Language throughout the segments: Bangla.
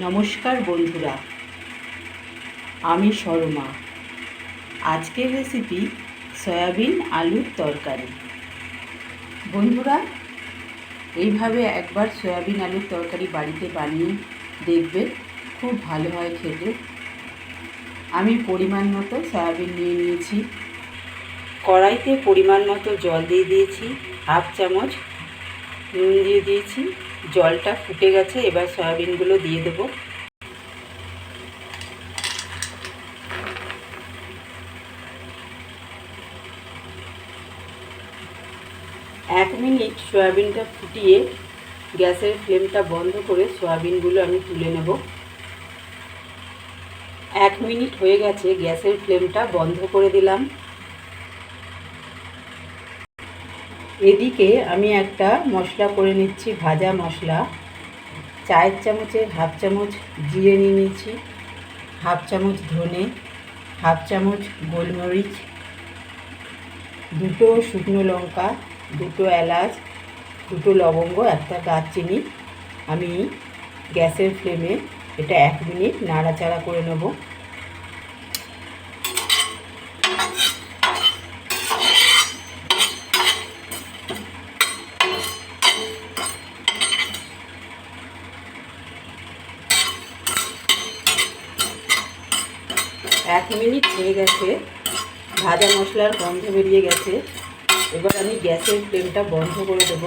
নমস্কার বন্ধুরা। আমি শর্মা। আজকের রেসিপি সয়াবিন আলুর তরকারি। বন্ধুরা, এইভাবে একবার সয়াবিন আলুর তরকারি বাড়িতে বানিয়ে দেখবে, খুব ভালো হয় খেতে। আমি পরিমাণ মতো সয়াবিন নিয়ে নিয়েছি। কড়াইতে পরিমাণ মতো জল দিয়ে দিয়েছি, হাফ চামচ নুন দিয়ে দিয়েছি। জলটা ফুটে গেছে, এবার সয়াবিনগুলো দিয়ে দেবো। এক মিনিট সয়াবিনটা ফুটিয়ে গ্যাসের ফ্লেমটা বন্ধ করে সয়াবিনগুলো আমি তুলে নেব। এক মিনিট হয়ে গেছে, গ্যাসের ফ্লেমটা বন্ধ করে দিলাম। এদিকে আমি একটা মশলা করে নিচ্ছি, ভাজা মশলা। চায়ের চামচের হাফ চামচ জিরে নিয়ে নিচ্ছি, হাফ চামচ ধনে, হাফ চামচ গোলমরিচ, দুটো শুকনো লঙ্কা, দুটো এলাচ, দুটো লবঙ্গ, একটা দারচিনি। আমি গ্যাসের ফ্লেমে এটা এক মিনিট নাড়াচাড়া করে নেব এক মিনিট হয়ে গেছে। ভাজা মশলার গন্ধ বেরিয়ে গেছে। এবার আমি গ্যাসের ফ্লেমটা বন্ধ করে দেব।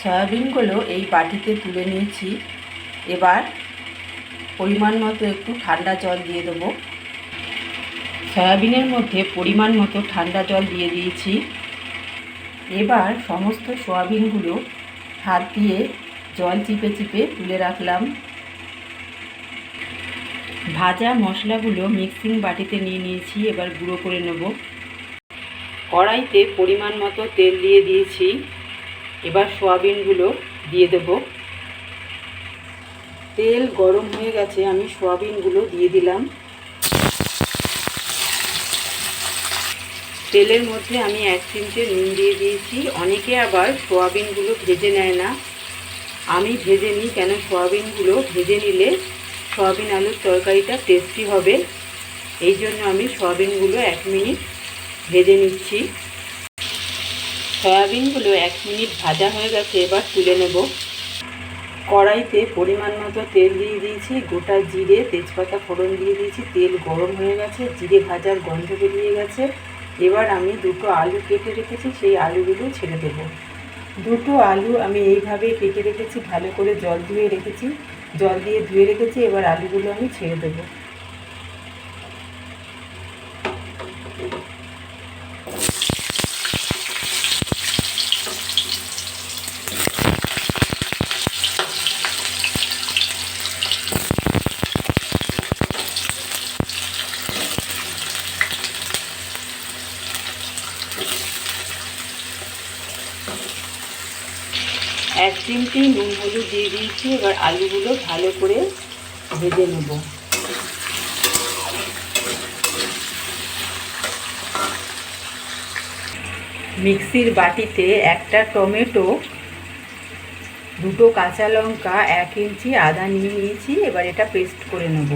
সয়াবিনগুলো এই বাটিতে তুলে নিয়েছি। এবার পরিমাণ মতো একটু ঠান্ডা জল দিয়ে দেবো। সয়াবিনের মধ্যে পরিমাণ মতো ঠান্ডা জল দিয়ে দিয়েছি। এবার সমস্ত সয়াবিনগুলো হাত দিয়ে জল চিপে চিপে তুলে রাখলাম। ভাজা মশলাগুলো মিক্সিং বাটিতে নিয়ে নিয়েছি, এবার গুঁড়ো করে নেব। কড়াইতে পরিমাণ মতো তেল দিয়ে দিয়েছি। এবার সোয়াবিনগুলো দিয়ে দেব। তেল গরম হয়ে গেছে, আমি সোয়াবিনগুলো দিয়ে দিলাম। তেলের মধ্যে আমি এক চিমটে নুন দিয়ে দিয়েছি। অনেকে আবার সোয়াবিনগুলো ভেজে নেয় না। আমি ভেজে নিই, কেন? সোয়াবিনগুলো ভেজে নিলে সয়াবিন আলুর তরকারিটা টেস্টি হবে। এই জন্য আমি সয়াবিনগুলো এক মিনিট ভেজে নিচ্ছি। সয়াবিনগুলো এক মিনিট ভাজা হয়ে গেছে, এবার তুলে নেব। কড়াইতে পরিমাণ মতো তেল দিয়ে দিয়েছি, গোটা জিরে, তেজপাতা ফোড়ন দিয়ে দিয়েছি, তেল গরম হয়ে গেছে, জিরে ভাজার গন্ধ বেরিয়ে গেছে। এবার আমি দুটো আলু কেটে রেখেছি, সেই আলুগুলো ছেড়ে দেব। দুটো আলু আমি এইভাবেই কেটে রেখেছি, ভালো করে জল ধুয়ে রেখেছি। জল দিয়ে ধুয়ে রেখেছি এবার আলুগুলো আমি ছেড়ে দেবো। এক চিমটি নুন হলুদ দিয়ে দিয়েছি, এবার আলুগুলো ভালো করে ভেজে নেব। মিক্সির বাটিতে একটা টমেটো, দুটো কাঁচা লঙ্কা, এক ইঞ্চি আদা নিয়ে নিয়েছি, এবার এটা পেস্ট করে নেব।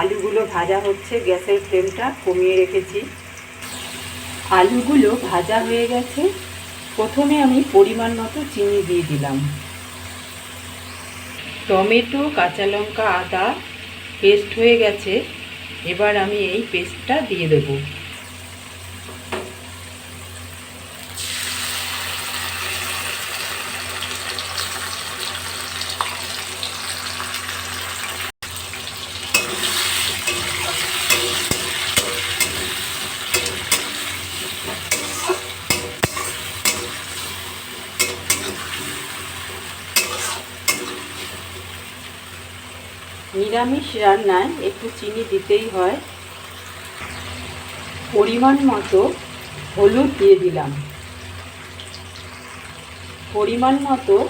আলুগুলো ভাজা হচ্ছে, গ্যাসের ফ্লেমটা কমিয়ে রেখেছি। আলুগুলো ভাজা হয়ে গেছে। প্রথমে আমি পরিমাণ মতো চিনি দিয়ে দিলাম। টমেটো, কাঁচা লঙ্কা, আদা পেস্ট হয়ে গেছে। এবার আমি এই পেস্টটা দিয়ে দেব। নিরামিষ রান্নায় একটু চিনি দিতেই হয়। পরিমাণ মতো হলুদ দিয়ে দিলাম। পরিমাণ মতো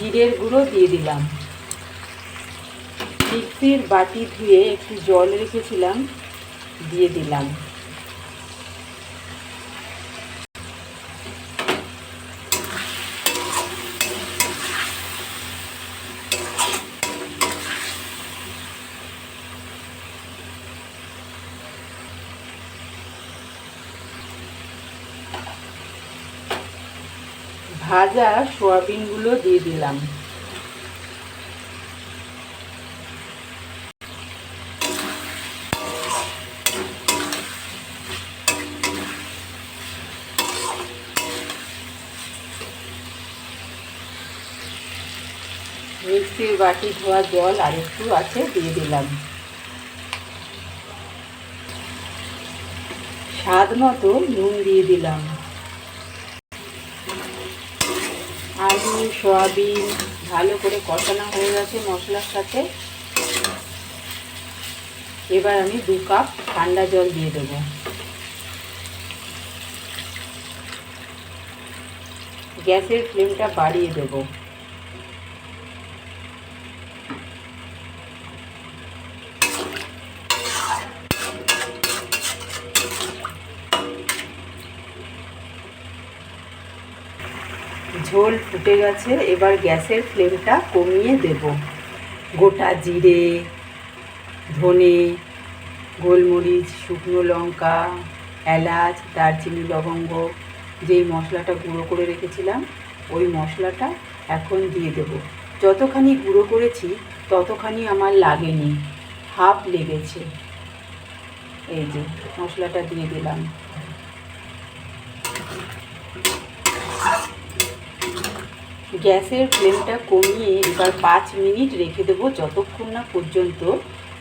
জিরের গুঁড়ো দিয়ে দিলাম। মিক্সির বাটি ধুয়ে একটু জল রেখেছিলাম, দিয়ে দিলাম। ভাজা সোয়াবিনগুলো দিয়ে দিলাম। মিক্সির বাটি ধোয়া জল আর একটু আছে, দিয়ে দিলাম। স্বাদ মতো নুন দিয়ে দিলাম। আলু, সয়াবিন, ভালো করে কষানো হয়ে গেছে মশলার সাথে। এবার আমি দু কাপ ঠান্ডা জল দিয়ে দেব। গ্যাসের ফ্লেমটা বাড়িয়ে দেবো। ঝোল ফুটে গেছে, এবার গ্যাসের ফ্লেমটা কমিয়ে দেব। গোটা জিরে, ধনে, গোলমরিচ, শুকনো লঙ্কা, এলাচ, দারচিনি, লবঙ্গ, যেই মশলাটা গুঁড়ো করে রেখেছিলাম, ওই মশলাটা এখন দিয়ে দেব। যতখানি গুঁড়ো করেছি, ততখানি আমার লাগেনি, হাফ লেগেছে। এই যে, মশলাটা দিয়ে দিলাম। গ্যাসের ফ্লেমটা কমিয়ে এবার পাঁচ মিনিট রেখে দেবো যতক্ষণ না পর্যন্ত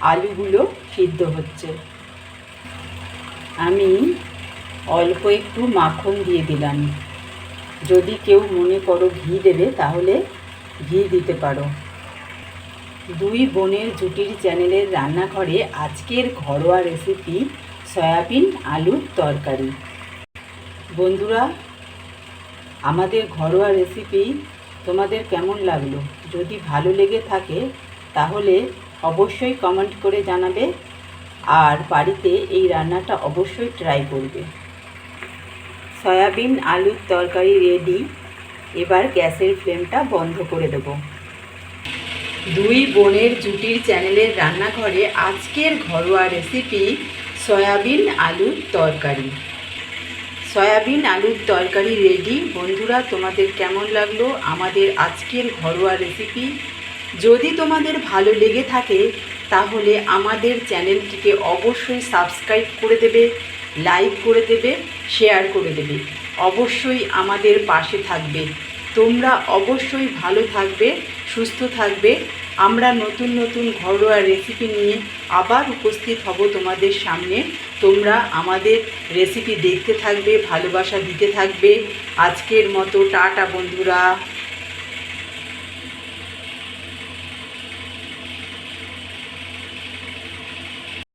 আলুগুলো সিদ্ধ হচ্ছে। আমি অল্প একটু মাখন দিয়ে দিলাম। যদি কেউ মনে করো ঘি দেবে, তাহলে ঘি দিতে পারো। দুই বোনের জুটির চ্যানেলের রান্নাঘরে আজকের ঘরোয়া রেসিপি সয়াবিন আলুর তরকারি। বন্ধুরা, আমাদের ঘরোয়া রেসিপি তোমাদের কেমন লাগল? যদি ভালো লেগে থাকে, তাহলে অবশ্যই কমেন্ট করে জানাবে। আর বাড়িতে এই রান্নাটা অবশ্যই ট্রাই করবে। সয়াবিন আলুর তরকারি রেডি এবার গ্যাসের ফ্লেমটা বন্ধ করে দেব। দুই বোনের জুটির চ্যানেলের রান্নাঘরে আজকের ঘরোয়া রেসিপি সয়াবিন আলুর তরকারি। সয়াবিন আলুর তরকারি রেডি বন্ধুরা, তোমাদের কেমন লাগল আমাদের আজকের ঘরোয়া রেসিপি যদি তোমাদের ভালো লেগে থাকে, তাহলে আমাদের চ্যানেলটিকে অবশ্যই সাবস্ক্রাইব করে দেবে লাইক করে দেবে শেয়ার করে দেবে। অবশ্যই আমাদের পাশে থাকবে। তোমরা অবশ্যই ভালো থাকবে, সুস্থ থাকবে। আমরা নতুন নতুন ঘরোয়া রেসিপি নিয়ে আবার উপস্থিত হব তোমাদের সামনে। তোমরা আমাদের রেসিপি দেখতে থাকবে, ভালোবাসা দিতে থাকবে। আজকের মতো টাটা বন্ধুরা।